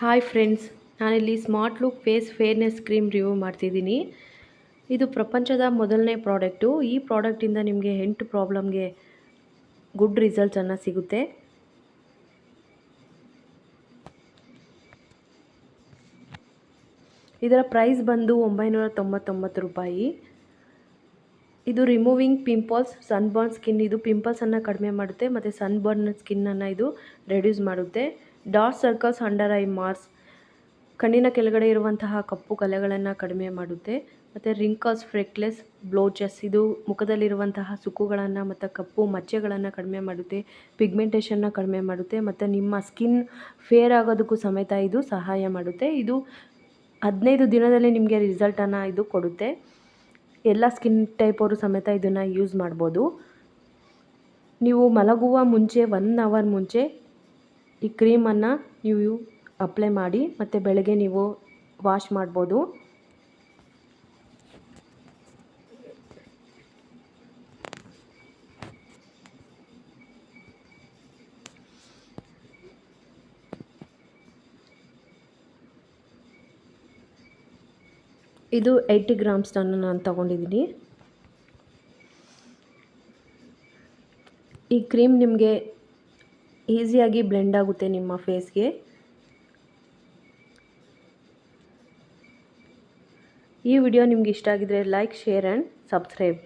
Hi friends ನಾನಿಲ್ಲಿ smart look face fairness cream review ಮಾಡ್ತಿದ್ದೀನಿ. ಇದು ಪ್ರಪಂಚದ ಮೊದಲನೇ ಪ್ರಾಡಕ್ಟು ಈ ಪ್ರಾಡಕ್ಟಿಂದ ನಿಮಗೆ ಎಂಟು ಪ್ರಾಬ್ಲಮ್ಗೆ ಗುಡ್ ರಿಸಲ್ಟ್ಸನ್ನು ಸಿಗುತ್ತೆ. ಇದರ ಪ್ರೈಸ್ ಬಂದು ಒಂಬೈನೂರ ತೊಂಬತ್ತೊಂಬತ್ತು ರೂಪಾಯಿ. ಇದು ರಿಮೂವಿಂಗ್ ಪಿಂಪಲ್ಸ್ ಸನ್ಬರ್ನ್ ಸ್ಕಿನ್ ಇದು ಪಿಂಪಲ್ಸನ್ನು ಕಡಿಮೆ ಮಾಡುತ್ತೆ, ಮತ್ತು ಸನ್ಬರ್ನ್ ಸ್ಕಿನ್ನನ್ನು ಇದು ರೆಡ್ಯೂಸ್ ಮಾಡುತ್ತೆ. Dark circles under eye marks ಕಣ್ಣಿನ ಕೆಳಗಡೆ ಇರುವಂತಹ ಕಪ್ಪು ಕಲೆಗಳನ್ನು ಕಡಿಮೆ ಮಾಡುತ್ತೆ. ಮತ್ತು ರಿಂಕಲ್ಸ್, ಫ್ರೆಕ್ಲೆಸ್, ಬ್ಲೋಚಸ್ ಇದು ಮುಖದಲ್ಲಿರುವಂತಹ ಸುಕ್ಕುಗಳನ್ನು ಮತ್ತು ಕಪ್ಪು ಮಚ್ಚೆಗಳನ್ನು ಕಡಿಮೆ ಮಾಡುತ್ತೆ. ಪಿಗ್ಮೆಂಟೇಷನ್ನ ಕಡಿಮೆ ಮಾಡುತ್ತೆ. ಮತ್ತು ನಿಮ್ಮ ಸ್ಕಿನ್ ಫೇರ್ ಆಗೋದಕ್ಕೂ ಸಮೇತ ಇದು ಸಹಾಯ ಮಾಡುತ್ತೆ. ಇದು ಹದಿನೈದು ದಿನದಲ್ಲಿ ನಿಮಗೆ ರಿಸಲ್ಟನ್ನು ಇದು ಕೊಡುತ್ತೆ. ಎಲ್ಲ ಸ್ಕಿನ್ ಟೈಪ್ ಅವರು ಸಮೇತ ಇದನ್ನು ಯೂಸ್ ಮಾಡ್ಬೋದು. ನೀವು ಮಲಗುವ ಮುಂಚೆ, ಒನ್ ಅವರ್ ಮುಂಚೆ ಈ ಕ್ರೀಮನ್ನು ನೀವು ಅಪ್ಲೈ ಮಾಡಿ ಮತ್ತು ಬೆಳಗ್ಗೆ ನೀವು ವಾಶ್ ಮಾಡ್ಬೋದು. ಇದು ಏಯ್ಟಿ ಗ್ರಾಮ್ಸನ್ನು ನಾನು ತಗೊಂಡಿದ್ದೀನಿ. ಈ ಕ್ರೀಮ್ ನಿಮಗೆ ಈಸಿಯಾಗಿ ಬ್ಲೆಂಡ್ ಆಗುತ್ತೆ ನಿಮ್ಮ ಫೇಸ್ಗೆ ಈ ವಿಡಿಯೋ ನಿಮ್ಗೆ ಇಷ್ಟ ಆಗಿದ್ರೆ ಲೈಕ್ ಶೇರ್ ಆ್ಯಂಡ್ ಸಬ್ಸ್ಕ್ರೈಬ್